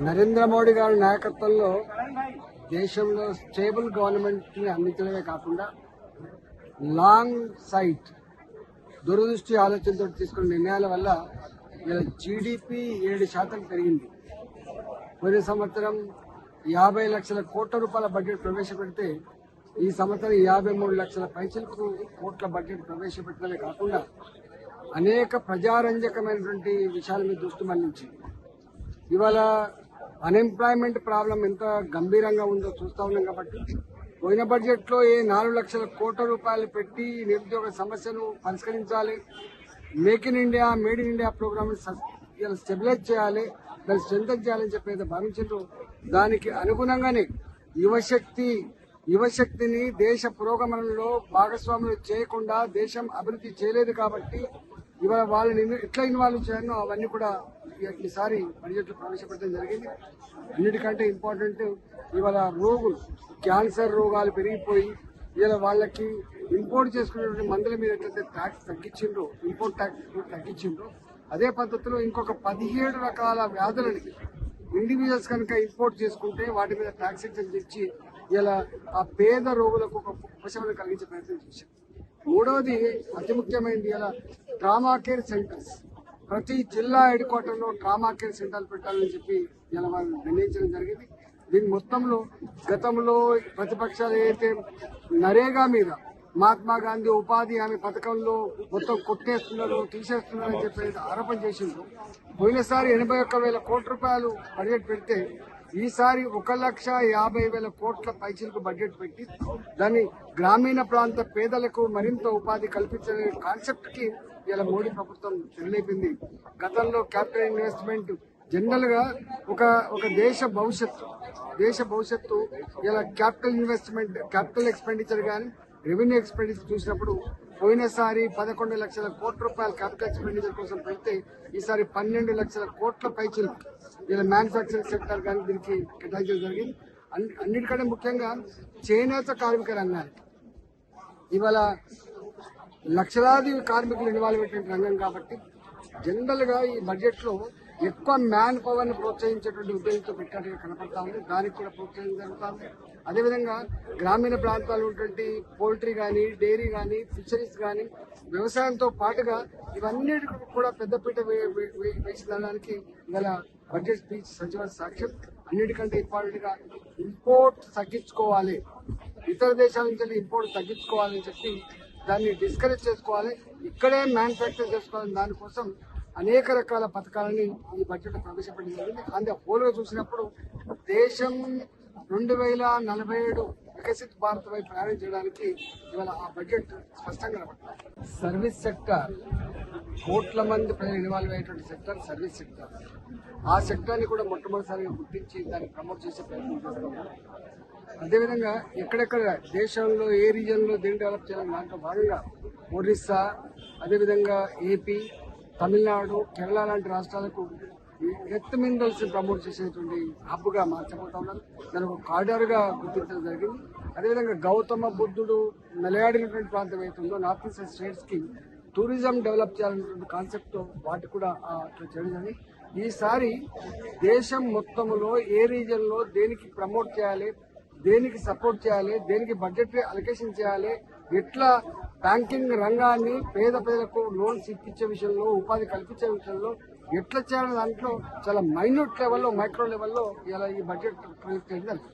నరేంద్ర మోడీ గారి నాయకత్వంలో దేశంలో స్టేబుల్ గవర్నమెంట్ని అందించడమే కాకుండా లాంగ్ సైట్ దురదృష్టి ఆలోచనతో తీసుకున్న నిర్ణయాల వల్ల ఇలా జీడిపి ఏడు శాతం పెరిగింది. పోయిన సంవత్సరం యాభై లక్షల కోట్ల రూపాయల బడ్జెట్ ప్రవేశపెడితే ఈ సంవత్సరం యాభై మూడు లక్షల పైసలకు కోట్ల బడ్జెట్ ప్రవేశపెట్టడమే కాకుండా అనేక ప్రజారంజకమైనటువంటి విషయాల మీద దృష్టి మళ్ళించింది ఇవాళ అన్ఎంప్లాయ్మెంట్ ప్రాబ్లం ఎంత గంభీరంగా ఉందో చూస్తా ఉన్నాం కాబట్టి పోయిన బడ్జెట్లో ఏ నాలుగు లక్షల కోట్ల రూపాయలు పెట్టి నిరుద్యోగ సమస్యను పరిష్కరించాలి. Make in India made in India programme stabilise చేయాలి. దాన్ని స్ట్రెంథన్ చేయాలని చెప్పి భావించారు దానికి అనుగుణంగానే యువశక్తి యువశక్తిని దేశ పురోగమనంలో భాగస్వాములు చేయకుండా దేశం అభివృద్ధి చేయలేదు కాబట్టి ఇవాళ వాళ్ళని ఎట్లా ఇన్వాల్వ్ చేయాలో అవన్నీ కూడా ఈసారి బడ్జెట్లో ప్రవేశపెట్టడం జరిగింది. అన్నిటికంటే ఇంపార్టెంట్ ఇవాళ రోగులు క్యాన్సర్ రోగాలు పెరిగిపోయి ఇలా వాళ్ళకి ఇంపోర్ట్ చేసుకునేటువంటి మందుల మీద ఎట్లయితే ట్యాక్స్ తగ్గించిండ్రో ఇంపోర్ట్ ట్యాక్స్ తగ్గించిండ్రో అదే పద్ధతిలో ఇంకొక పదిహేడు రకాల వ్యాధులని ఇండివిజువల్స్ కనుక ఇంపోర్ట్ చేసుకుంటే వాటి మీద ట్యాక్స్ ఎగ్జెంప్ట్ ఇచ్చి ఇలా ఆ పేద రోగులకు ఒక ఉపశమనం కలిగించే ప్రయత్నం చేశారు. మూడవది అతి ముఖ్యమైనది ఇలా ట్రామా కేర్ సెంటర్స్ ప్రతి జిల్లా హెడ్ క్వార్టర్లో ట్రామా కేర్ సెంటర్లు పెట్టాలని చెప్పి ఇలా వాళ్ళు నిర్ణయించడం జరిగింది. దీని మొత్తంలో గతంలో ప్రతిపక్షాలు ఏదైతే నరేగా మీద మహాత్మా గాంధీ ఉపాధి హామీ పథకంలో మొత్తం కొట్టేస్తున్నారు తీసేస్తున్నారని చెప్పి ఆరోపణ చేసిండ్రు పోయినసారి ఎనభై ఒక్క వేల కోట్ల రూపాయలు బడ్జెట్ పెడితే ఈసారి ఒక లక్ష యాభై వేల కోట్ల పైసలకు బడ్జెట్ పెట్టి దాన్ని గ్రామీణ ప్రాంత పేదలకు మరింత ఉపాధి కల్పించే కాన్సెప్ట్కి ఇలా మోడీ ప్రభుత్వం తెలియపింది గతంలో క్యాపిటల్ ఇన్వెస్ట్మెంట్ జనరల్గా ఒక ఒక దేశ భవిష్యత్తు దేశ భవిష్యత్తు ఇలా క్యాపిటల్ ఇన్వెస్ట్మెంట్ క్యాపిటల్ ఎక్స్పెండిచర్ కానీ రెవెన్యూ ఎక్స్పెండిచర్ చూసినప్పుడు పోయినసారి పదకొండు లక్షల కోట్ల రూపాయల క్యాపిటల్ ఎక్స్పెండిచర్ కోసం పెడితే ఈసారి పన్నెండు లక్షల కోట్ల పైచీలు ఇలా మ్యానుఫ్యాక్చరింగ్ సెక్టర్ కానీ దీనికి కేటాయించడం జరిగింది. అన్నిటికంటే ముఖ్యంగా చేనేత కార్మిక రంగానికి ఇవాళ లక్షలాది కార్మికులు ఇన్వాల్వ్ అయ్యేటువంటి రంగం కాబట్టి జనరల్గా ఈ బడ్జెట్లో ఎక్కువ మ్యాన్ పవర్ని ప్రోత్సహించేటువంటి ఉద్దేశంతో పెట్టినట్టుగా కనపడతా ఉంది. దానికి కూడా ప్రోత్సాహం జరుగుతుంది. అదేవిధంగా గ్రామీణ ప్రాంతాల్లో ఉన్నటువంటి పోల్ట్రీ కానీ డైరీ కానీ ఫిషరీస్ కానీ వ్యవసాయంతో పాటుగా ఇవన్నిటికి కూడా పెద్దపీట వేసి వెళ్ళడానికి గల బడ్జెట్ స్పీచ్ సచివ సాక్ష్యం. అన్నిటికంటే ఇంపార్టెంట్గా ఇంపోర్ట్ తగ్గించుకోవాలి. ఇతర దేశాల నుంచి ఇంపోర్ట్ తగ్గించుకోవాలని చెప్పి దాన్ని డిస్కరేజ్ చేసుకోవాలి. ఇక్కడే మ్యానుఫ్యాక్చర్ చేసుకోవాలని దానికోసం అనేక రకాల పథకాలని ఈ బడ్జెట్ ప్రవేశపెట్టడం జరిగింది. అంటే హోల్గా చూసినప్పుడు దేశం రెండు వేల నలభై ఏడు వికసిత భారత్ వైపు ప్రయాణం చేయడానికి ఇవాళ ఆ బడ్జెట్ స్పష్టంగా కనబడుతుంది. సర్వీస్ సెక్టర్ కోట్ల మంది ప్రజలు ఇన్వాల్వ్ అయ్యేటువంటి సెక్టర్ సర్వీస్ సెక్టర్. ఆ సెక్టర్ని కూడా మొట్టమొదటిసారిగా గుర్తించి దాన్ని ప్రమోట్ చేసే ప్రయత్నం చేస్తాము అదేవిధంగా ఎక్కడెక్కడ దేశంలో ఏ రీజన్లో దీన్ని డెవలప్ చేయాలని దాంట్లో భాగంగా ఒరిస్సా అదేవిధంగా ఏపీ తమిళనాడు కేరళ లాంటి రాష్ట్రాలకు ఎర్త్ మినరల్స్ ప్రమోట్ చేసేటువంటి హబ్గా మార్చబోతా ఉన్నారు దాని ఒక కార్డర్గా గుర్తించడం జరిగింది. అదేవిధంగా గౌతమ బుద్ధుడు నిలయాడినటువంటి ప్రాంతం అవుతుందో నార్త్ ఈస్ట్ స్టేట్స్కి టూరిజం డెవలప్ చేయాలనేటువంటి కాన్సెప్ట్ వాటి కూడా అట్లా చేయడం జరిగింది. ఈసారి దేశం మొత్తంలో ఏ రీజన్లో దేనికి ప్రమోట్ చేయాలి దేనికి సపోర్ట్ చేయాలి దేనికి బడ్జెట్ అలొకేషన్ చేయాలి ఎట్లా బ్యాంకింగ్ రంగాన్ని పేద ప్రజలకు లోన్స్ ఇప్పించే విషయంలో ఉపాధి కల్పించే విషయంలో ఎట్లా చేయాలి దాంట్లో చాలా మైన్యూట్ లెవెల్లో మైక్రో లెవెల్లో ఇలా ఈ బడ్జెట్ ప్రయత్నం జరిగింది